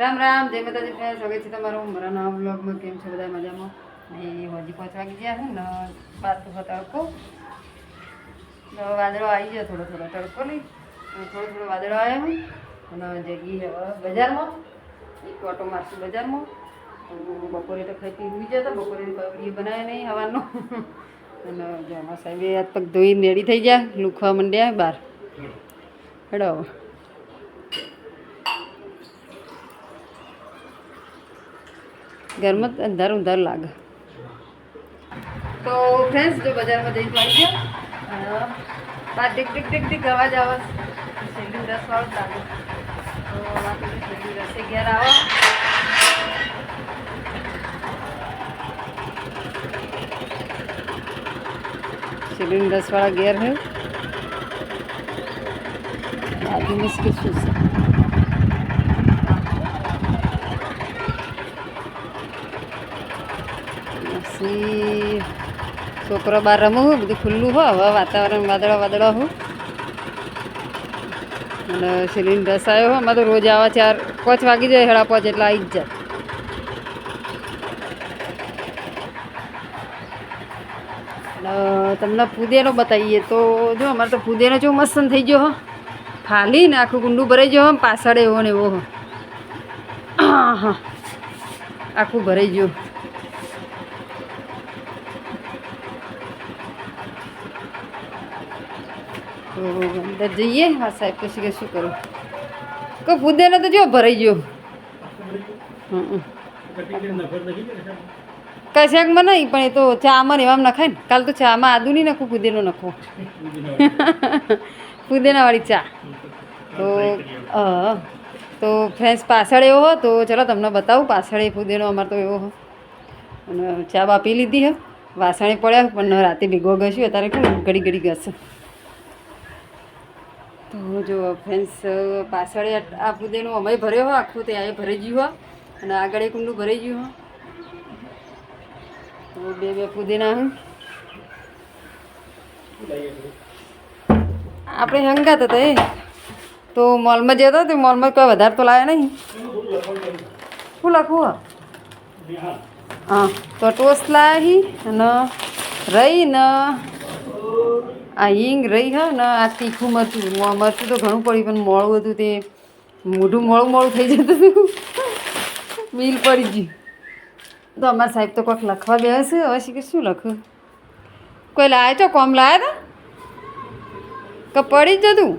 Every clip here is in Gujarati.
રામ રામ જય માતાજી ફ્રેન્ડ સ્વાગત છે તમારું મારા નવા બ્લોગમાં કેમ છે બધા મજામાં? ને હજી પાંચ વાગી ગયા છે ને તો તડકો. વાદળો આવી ગયો થોડો થોડો તડકો નહીં થોડો થોડો વાદળો આવ્યો હું. અને જગી હવે બજારમાં. એક ઓટો મારશું બજારમાં. બપોરે તો ખાઈ પી જતા બપોરે વીડિયો બનાવે નહીં હવાનો. અને જો અમારા સાહેબે હાથ પગ ધોઈ નેડી થઈ ગયા લુખવા માંડ્યા બહાર હેડો. ઘરમાં જ ઉંધાર અંધારું લાગે. તો ફ્રેન્ડ્સ જો બજારમાં જઈને આવી ગયા. બાર ટીક ટીક ટીક ટીક અવાજ આવે. છેલ્લી દસ વાળું ચાલુ. તો વાંધો નહીં, ઘેર આવો. છેલ્લી દસ વાળા ઘેર હે. બાજુમાં જ કે શું છે? પછી છોકરો બહાર રમવું હોય, બધું ખુલ્લું હોય. હવે વાતાવરણ વાદળા વાદળા હોય. અને સિલિન્ડર રસ આવ્યો હોય, અમારે તો રોજ આવા ચાર, પાંચ વાગી જાય, સાડા પાંચ એટલે આવી જ જાય. તમને ફૂદેનો બતાવીએ તો જો, અમારે તો ફૂદેનો જો મસ્ત થઈ ગયો હો. ફાલીને આખું કુંડું ભરાઈ ગયો પાછળ એવો ને એવો હા. આખું ભરાઈ ગયું. અંદર જઈએ. હા, સાહેબ, પછી કે શું કરું કે ફુદેનો તો જો ભરાઈ ગયો? કશાકમાં નહીં, પણ એ તો ચામાં ને એવામાં નખાય ને. કાલ તો ચામાં આદુ નહીં નાખું ફુદેનો નાખો ફૂદેનાવાળી ચા. તો તો ફ્રેન્ડ્સ પાછળ એવો હો, તો ચલો તમને બતાવું, પાછળ એ ફૂદેનો અમારે તો એવો હો. અને ચા બા પી લીધી હે. વાસણે પડ્યા પણ રાતે ભેગો ઘસ્યું, અત્યારે કેમ ઘડી ઘડી ઘસે? તો જો ફ્રેન્ડ્સ પાછળ આ ફુદેનું અમે ભર્યો હોય આખું તે આ ભરાઈ ગયું હોય અને આગળ એક ઊંડું ભરાઈ ગયું હોય તો બે બે ફુદેના હું. આપણે હંગાત હતા એ. તો મોલમાં જતા તો મોલમાં કોઈ વધારે તો લાયા નહીં. શું લખવું? હે? હા, તો ટોસલા હી ન રહી ન આ હિંગ રહી હા ને આ તીખું મરચું મરચું તો ઘણું પડ્યું, પણ મોડું હતું તે મોઢું મોડું મોળું થઈ જતું હતું. મિલ પડી ગયું. તો અમારા સાહેબ તો કોઈક લખવા બે હશે હવે શીખે શું લખું? કોઈ લાવે તો કોમ લાવ્યા હતા કે પડી જ જતું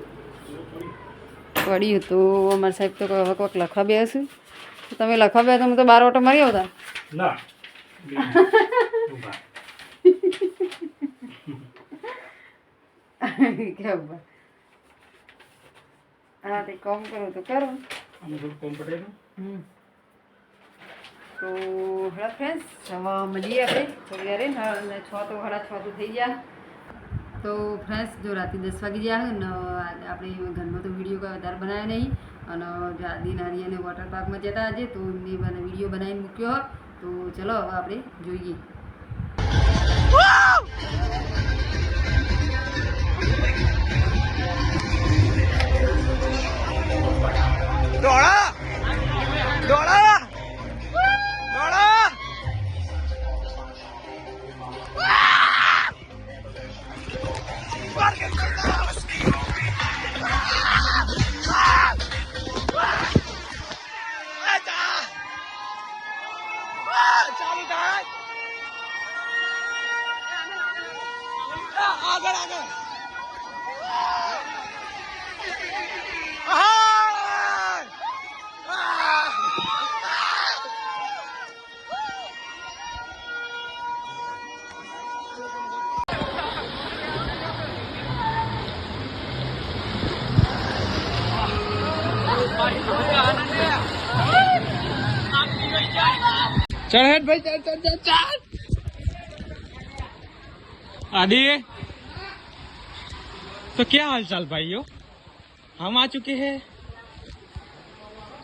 પડ્યું હતું અમારા સાહેબ તો હવે કોઈક લખવા બે હશે તમે લખવા બે તમે તો બાર ઓટો મારી આવતા. ના. કોમ કરું તો કરું. તો હેલો ફ્રેન્ડ્સ હવે મળીએ થોડી રહીને છ તો સાડા છ તો થઈ ગયા તો ફ્રેન્ડ્સ જો રાતે દસ વાગી ગયા ને આપણે ઘરમાં તો વીડિયો કોઈ વધારે બનાવ્યો નહીં અને દિનારી અને વોટર પાર્કમાં જતા આજે તો એમને વીડિયો બનાવીને મૂક્યો. તો ચલો હવે આપણે જોઈએ. चल हेड भाई चल चल चल चल आदि तो क्या हाल चाल भाइयों हम आ चुके हैं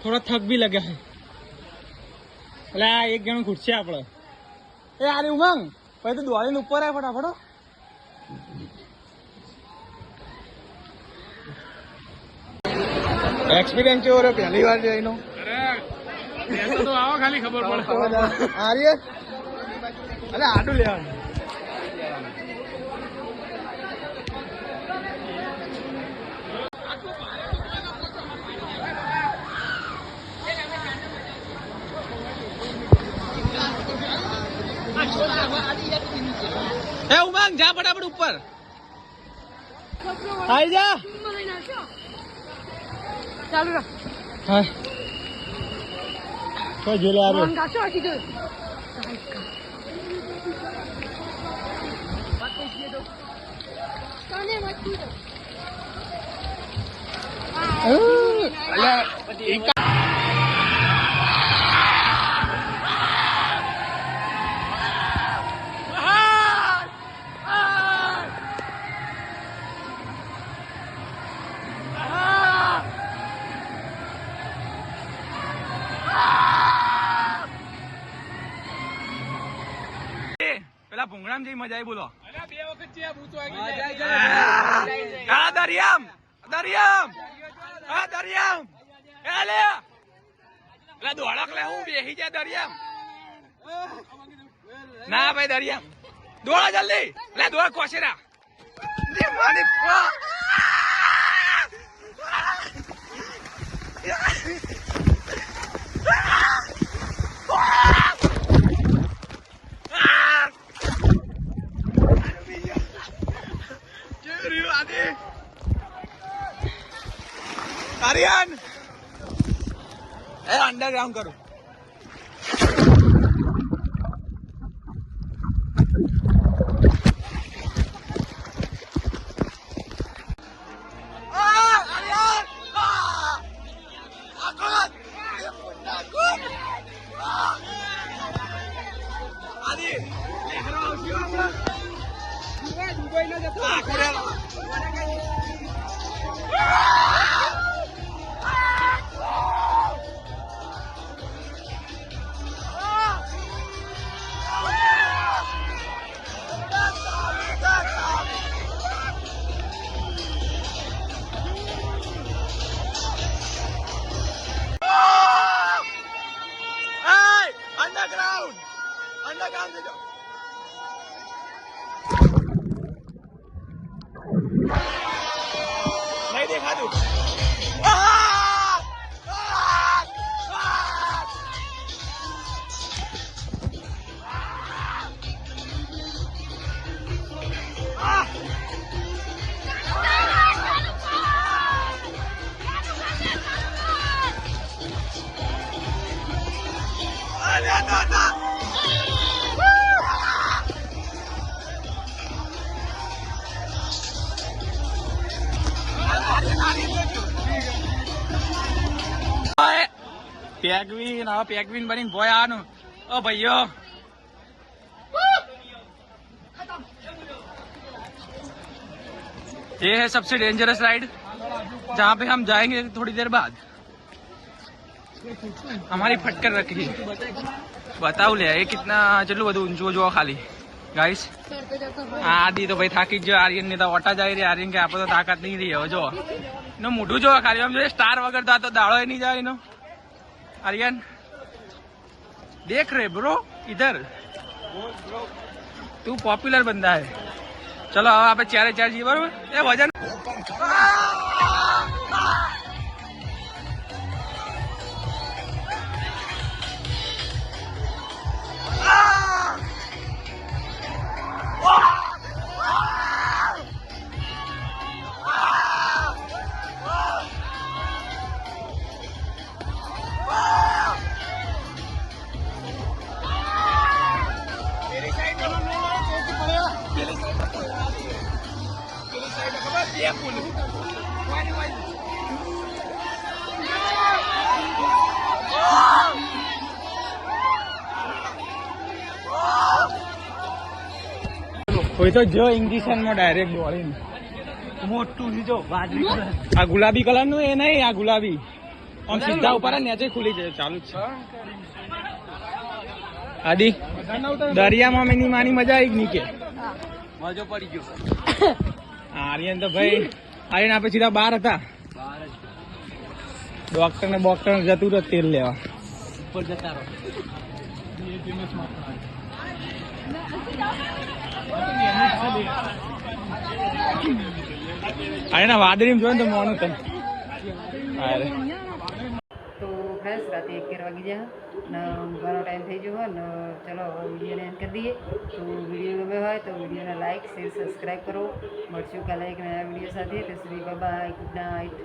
थोड़ा थक भी लगा है એટલે આ એક જણ ઘૂટશે આપણે એ આરે ઉમંગ પછી તો દોડીને ઉપર આવે ફટાફટ હો. એક્સપિરિયન્સ કેવો રહ્યો પહેલી વાર જોઈનો અરે આર્ય? અરે આડું લેવાનું. એ ઉમંગ જા ફટાફટ ઉપર. આઈ જા. ચાલુ રાખ. હા. તો જોલે આરો ફોન કાચો આખી જોઈ તને મત પેલા ભૂંગળામ જઈ મજા આવી બોલો. હા દરિયામ દરિયામ હા દરિયામ. એ લે દોડક લે હું બેહી જાય દરિયામ. ના ભાઈ દરિયામ. દોડો જલ્દી. લે દોડ કોશેરા. માની પા. કેવી રહ્યું આદિ? આર્યન એ અંડરગ્રાઉન્ડ કરું. underground! Underground. પેગવીન હવે પેગવીન બનીને ભોય આનું ઓ ભાઈઓ ये है सबसे डेंजरस राइड जहाँ पे हम जाएंगे थोड़ी देर बाद हमारी फटकर रखी बताऊ ले ये कितना चलो બધું ઊંચું જો ખાલી ગાઈસ આ આદિ તો ભાઈ થાકી જ ગયો આર્યન ની તો ઓટા જાય રે આર્યન કે આપણે તો તાકાત નહીં રહી હવે જો એનું મોઢું જો ખાલી આમ જોઈએ સ્ટાર વગર તો આ તો દાડો નહીં જાય એનો आर्यन देख रहे ब्रो इधर तू पॉपुलर बंदा है चलो હવે આપણે ચારે ચાર જઈએ બરોબર એ વજન કોઈ તો જો ઇન્જેક્શનમાં ડાયરેક્ટ દોડીને મોટું જો આ ગુલાબી કલરનું એ નહીં આ ગુલાબી. આમ સીધા ઉપર નેચે ખુલી જાય ચાલુ જ છે. આદિ દરિયામાં મેની માની મજા આવી નીકે મજો પડી ગયો. આર્યન તો ભાઈ આર્યન આપણે સીધા બાર હતા. ડોક્ટર ને બોક્ટર જતું રહ્યો તેલ લેવા. ઉપર જતા રહો. અરે ના વાદળી જોયું તો મોનું તને અરે તો ફ્રેન્ડ્સ રાતે અગિયાર વાગી જાય ને ઘણો ટાઈમ થઈ ગયો હોય ને ચલો વિડીયોને એન્ડ કરી દઈએ. તો વીડિયો ગમે હોય તો વિડીયોને લાઇક શેર સબસ્ક્રાઈબ કરો. મળશું કાલે એક નવા વીડિયો સાથે. તો શ્રી બાબા ગુડ નાઇટ